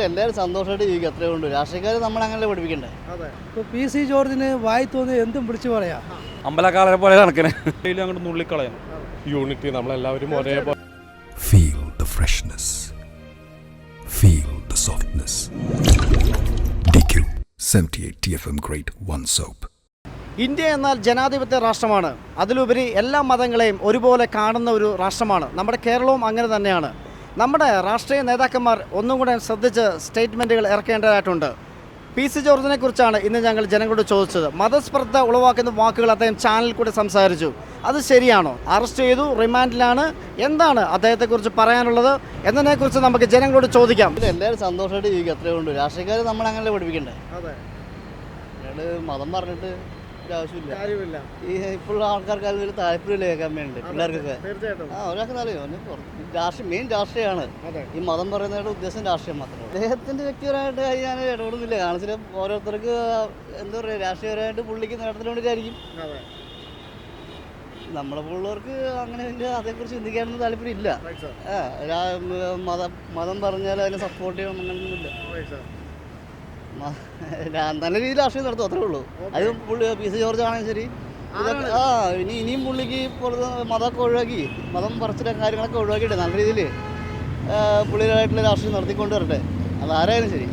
എല്ലാവരും സന്തോഷമായിട്ട് ജീവിക്കും അത്രേ കൊണ്ട് രാഷ്ട്രീയക്കാർ നമ്മൾ അങ്ങനെ പഠിപ്പിക്കണ്ടേ? ഇപ്പോൾ പി സി ജോർജിന് വായി തോന്നി എന്തും വിളിച്ചു പറയാം? അമ്പലക്കാളെ പോലെ നടക്കണേ. അങ്ങോട്ട് നുള്ളിക്കളയാം. യൂണിറ്റി നമ്മളെല്ലാവരും ഒരേപോലെ feel the freshness feel the softness DQ 78 TFM great 1 soap India എന്നാൽ ജനാധിപത്യ രാഷ്ട്രമാണ്. അതിലുപരി എല്ലാ മതങ്ങളെയും ഒരുപോലെ കാണുന്ന ഒരു രാഷ്ട്രമാണ്. നമ്മുടെ കേരളവും അങ്ങനെ തന്നെയാണ്. നമ്മുടെ രാഷ്ട്രീയ നേതാക്കന്മാർ ഒന്നും കൂടെ ശ്രദ്ധിച്ച് സ്റ്റേറ്റ്മെന്റുകൾ ഇറക്കേണ്ടതായിട്ടുണ്ട്. പി സി ജോർജിനെ കുറിച്ചാണ് ഇന്ന് ഞങ്ങൾ ജനങ്ങളോട് ചോദിച്ചത്. മതസ്പർദ്ധ ഉളവാക്കുന്ന വാക്കുകൾ അദ്ദേഹം ചാനലിൽ കൂടി സംസാരിച്ചു. അത് ശരിയാണോ? അറസ്റ്റ് ചെയ്തു റിമാൻഡിലാണ്. എന്താണ് അദ്ദേഹത്തെക്കുറിച്ച് പറയാനുള്ളത്? എന്നതിനെക്കുറിച്ച് നമുക്ക് ജനങ്ങളോട് ചോദിക്കാം. എല്ലാവരും സന്തോഷമായിട്ട് ജീവിക്കും അത്രേ രാഷ്ട്രീയക്കാർ നമ്മൾ അങ്ങനെ പഠിപ്പിക്കണ്ടേ? അതെ. മതം പറഞ്ഞിട്ട് ഒരു ആവശ്യമില്ല ഈ ഇപ്പോഴുള്ള ആൾക്കാർക്ക് അതിൽ വലിയ താല്പര്യമില്ല കേൾക്കാൻ വേണ്ടി പിള്ളേർക്കൊക്കെ. ആ ഒരാൾക്ക് അറിയോ രാഷ്ട്രീയം മെയിൻ രാഷ്ട്രീയമാണ്. ഈ മതം പറയുന്നതിന്റെ ഉദ്ദേശം രാഷ്ട്രീയം മാത്രമേ അദ്ദേഹത്തിന്റെ വ്യക്തിപരമായിട്ട് ഞാൻ ഇടപെടുന്നില്ല. കാരണം വെച്ചാൽ ഓരോരുത്തർക്ക് എന്താ പറയുക രാഷ്ട്രീയപരമായിട്ട് പുള്ളിക്ക് നേട്ടത്തിന് വേണ്ടിയിട്ടായിരിക്കും. നമ്മളെ പോലുള്ളവർക്ക് അങ്ങനെ വലിയ അതേക്കുറിച്ച് ചിന്തിക്കാനൊന്നും താല്പര്യം ഇല്ല മതം മതം പറഞ്ഞാൽ അതിനെ സപ്പോർട്ട് ചെയ്യണം അങ്ങനെയൊന്നുമില്ല. നല്ല രീതിയിൽ രാഷ്ട്രീയം നടത്തും അത്രേ ഉള്ളൂ. അത് പുള്ളി പി. സി. ജോർജ് ആണെങ്കിലും ശരി. ഇതൊക്കെ ആ ഇനി ഇനിയും പുള്ളിക്ക് ഇപ്പോൾ മതമൊക്കെ ഒഴിവാക്കി മതം പറിച്ചിട്ട് കാര്യങ്ങളൊക്കെ ഒഴിവാക്കിയിട്ട് നല്ല രീതിയിൽ പുള്ളിയായിട്ടുള്ള രാഷ്ട്രീയം നടത്തിക്കൊണ്ട് വരട്ടെ. അത് ആരായാലും ശരി.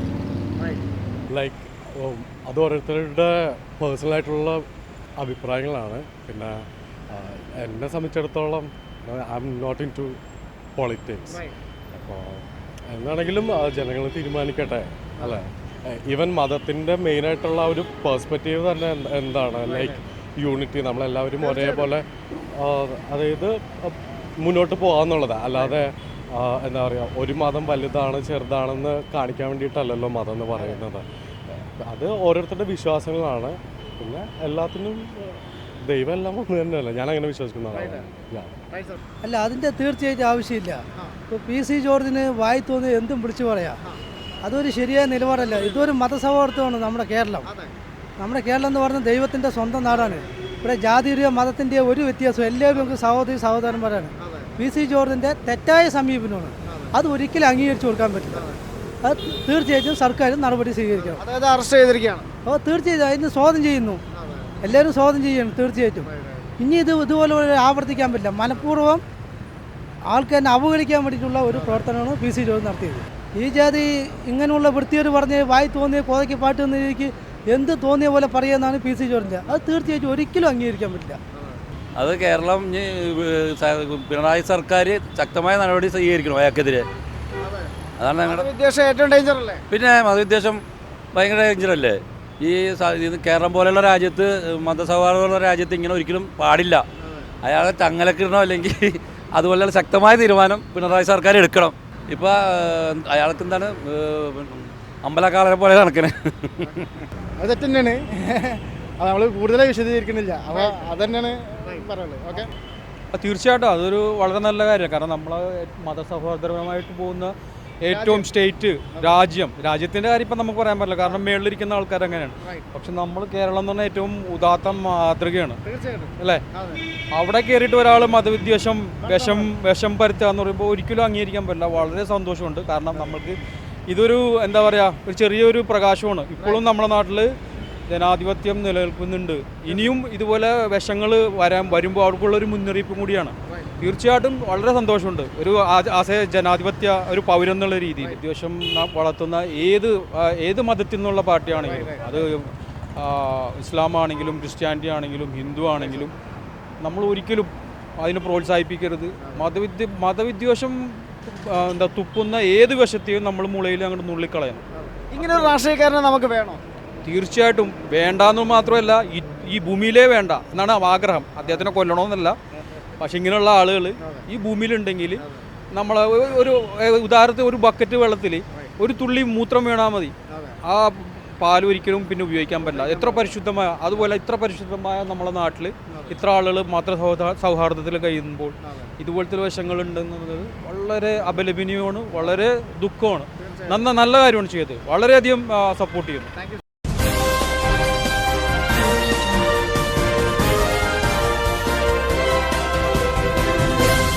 ലൈക്ക് അത് ഓരോരുത്തരുടെ പേഴ്സണലായിട്ടുള്ള അഭിപ്രായങ്ങളാണ്. പിന്നെ എന്നെ സംബന്ധിച്ചിടത്തോളം I'm not into politics അപ്പോൾ എന്നാണെങ്കിലും ജനങ്ങൾ തീരുമാനിക്കട്ടെ അല്ലേ? ഈവൻ മതത്തിന്റെ മെയിനായിട്ടുള്ള ഒരു പേഴ്സ്പെക്റ്റീവ് തന്നെ എന്താണ്? ലൈക്ക് യൂണിറ്റി നമ്മളെല്ലാവരും ഒരേപോലെ അതായത് മുന്നോട്ട് പോകാമെന്നുള്ളത് അല്ലാതെ എന്താ പറയുക ഒരു മതം വലുതാണ് ചെറുതാണെന്ന് കാണിക്കാൻ വേണ്ടിയിട്ടല്ലല്ലോ മതം എന്ന് പറയുന്നത്. അത് ഓരോരുത്തരുടെ വിശ്വാസങ്ങളാണ്. പിന്നെ എല്ലാത്തിനും ദൈവം എല്ലാം ഒന്ന് തന്നെയല്ല? ഞാൻ അങ്ങനെ വിശ്വസിക്കുന്നതാണ് ഞാൻ അല്ല അതിന്റെ തീർച്ചയായിട്ടും ആവശ്യമില്ല. ഇപ്പോൾ പി സി ജോർജിന് വായി തോന്നി എന്തും പിടിച്ചു പറയാം. അതൊരു ശരിയായ നിലപാടല്ല. ഇതൊരു മതസൗഹാർദ്ദമാണ് നമ്മുടെ കേരളം. നമ്മുടെ കേരളം എന്ന് പറഞ്ഞാൽ ദൈവത്തിന്റെ സ്വന്തം നാടാണ്. ഇവിടെ ജാതിയുടെയോ മതത്തിന്റെയോ ഒരു വ്യത്യാസവും എല്ലാവരും നമുക്ക് സഹോദരി സഹോദരന്മാരാണ്. പി സി ജോർജിന്റെ തെറ്റായ സമീപനമാണ്. അത്. ഒരിക്കലും അംഗീകരിച്ചു കൊടുക്കാൻ പറ്റില്ല. അത്. തീർച്ചയായിട്ടും സർക്കാർ നടപടി സ്വീകരിക്കണം. അതായത് അറസ്റ്റ് ചെയ്തിരിക്കുകയാണ്. അപ്പോൾ തീർച്ചയായിട്ടും അതിന് സ്വാഗതം ചെയ്യുന്നു. എല്ലാവരും സ്വാഗതം ചെയ്യണം തീർച്ചയായിട്ടും. ഇനി ഇത് ഇതുപോലെ ആവർത്തിക്കാൻ പറ്റില്ല. മനഃപൂർവം ആൾക്കാരെ അവഗണിക്കാൻ വേണ്ടിയിട്ടുള്ള ഒരു പ്രവർത്തനമാണ് പി സി ജോർജ് നടത്തിയത്. ഈ ജാതി ഇങ്ങനെയുള്ള വൃത്തിയോട് പറഞ്ഞ് വായി തോന്നിയ കോതയ്ക്ക് പാട്ട് എന്ന രീതിക്ക് എന്ത് തോന്നിയ പോലെ പറയുന്നതാണ് പി സി ജോർജ് അത് തീർച്ചയായിട്ടും ഒരിക്കലും അംഗീകരിക്കാൻ പറ്റില്ല. അത് കേരളം പിണറായി സർക്കാർ ശക്തമായ നടപടി സ്വീകരിക്കണം അയാൾക്കെതിരെ. അതാണ് ഞങ്ങളുടെ ഏറ്റവും ഡേഞ്ചർ അല്ലേ പിന്നെ മതവിദ്വേഷം ഭയങ്കര ഡേഞ്ചറല്ലേ? ഈ സ- ഇത് കേരളം പോലെയുള്ള രാജ്യത്ത് മതസൗഹാർദ്ദമുള്ള രാജ്യത്ത് ഇങ്ങനെ ഒരിക്കലും പാടില്ല. അയാളെ ചങ്ങലക്കിടണം അല്ലെങ്കിൽ അതുപോലെയുള്ള ശക്തമായ തീരുമാനം പിണറായി സർക്കാർ എടുക്കണം. ഇപ്പോൾ അയാൾക്ക് എന്താണ് അമ്പലക്കാളെ പോലെ നടക്കണേ അത് തന്നെയാണ് അത് നമ്മൾ കൂടുതലായി വിശദീകരിക്കുന്നില്ല. അപ്പോൾ അത് തന്നെയാണ് പറയുന്നത് ഓക്കെ തീർച്ചയായിട്ടും അതൊരു വളരെ നല്ല കാര്യമാണ്. കാരണം നമ്മൾ മതസൗഹാർദ്ദപരമായിട്ട് പോകുന്ന ഏറ്റവും സ്റ്റേറ്റ് രാജ്യം. രാജ്യത്തിന്റെ കാര്യം ഇപ്പം നമുക്ക് പറയാൻ പറ്റില്ല. കാരണം മേളിലിരിക്കുന്ന ആൾക്കാർ അങ്ങനെയാണ്. പക്ഷെ നമ്മൾ കേരളം എന്ന് പറഞ്ഞാൽ ഏറ്റവും ഉദാത്ത മാതൃകയാണ്. അല്ലേ? അവിടെ കയറിയിട്ട് ഒരാൾ മതവിദ്വേഷം വിഷം വിഷം പരുത്തുക എന്ന് പറയുമ്പോൾ ഒരിക്കലും അംഗീകരിക്കാൻ പറ്റില്ല. വളരെ സന്തോഷമുണ്ട്. കാരണം നമ്മൾക്ക് ഇതൊരു എന്താ പറയുക ഒരു ചെറിയൊരു പ്രകാശമാണ്. ഇപ്പോഴും നമ്മുടെ നാട്ടിൽ ജനാധിപത്യം നിലനിൽക്കുന്നുണ്ട്. ഇനിയും ഇതുപോലെ വിഷങ്ങൾ വരാൻ വരുമ്പോൾ അവർക്കുള്ളൊരു മുന്നറിയിപ്പും കൂടിയാണ്. തീർച്ചയായിട്ടും വളരെ സന്തോഷമുണ്ട്. ഒരു ആ- ആശയ ജനാധിപത്യ ഒരു പൗരം എന്നുള്ള രീതിയിൽ. വിദ്വേഷം വളർത്തുന്ന ഏത് ഏത് മതത്തിൽ നിന്നുള്ള പാർട്ടിയാണെങ്കിലും അത് ഇസ്ലാം ആണെങ്കിലും ക്രിസ്ത്യാനിറ്റി ആണെങ്കിലും ഹിന്ദു ആണെങ്കിലും നമ്മൾ ഒരിക്കലും അതിനെ പ്രോത്സാഹിപ്പിക്കരുത്. മതവിദ്യ മതവിദ്വേഷം എന്താ തുപ്പുന്ന ഏത് വശത്തെയും നമ്മൾ മുളയിൽ അങ്ങോട്ട് നുള്ളിക്കളയണം. ഇങ്ങനെ ഒരു രാഷ്ട്രീയക്കാരനെ നമുക്ക് വേണോ? തീർച്ചയായിട്ടും വേണ്ടാന്ന് മാത്രമല്ല ഈ ഭൂമിയിലേ വേണ്ട എന്നാണ് ആഗ്രഹം. അദ്ദേഹത്തിനെ കൊല്ലണമെന്നല്ല പക്ഷെ ഇങ്ങനെയുള്ള ആളുകൾ ഈ ഭൂമിയിലുണ്ടെങ്കിൽ നമ്മൾ ഒരു ഉദാഹരണത്തിന് ഒരു ബക്കറ്റ് വെള്ളത്തിൽ ഒരു തുള്ളി മൂത്രം വീണാൽ മതി. ആ പാൽ ഒരിക്കലും പിന്നെ ഉപയോഗിക്കാൻ പറ്റില്ല. എത്ര പരിശുദ്ധമായ അതുപോലെ ഇത്ര പരിശുദ്ധമായ നമ്മളെ നാട്ടിൽ ഇത്ര ആളുകൾ മാത്രം സൗഹാ സൗഹാർദ്ദത്തിൽ കഴിയുമ്പോൾ ഇതുപോലത്തെ വശങ്ങളുണ്ടെന്നുള്ളത് വളരെ അപലപനീയമാണ് വളരെ ദുഃഖമാണ്. നന്ന നല്ല കാര്യമാണ് ചെയ്തത്. വളരെയധികം സപ്പോർട്ട് ചെയ്യുന്നു.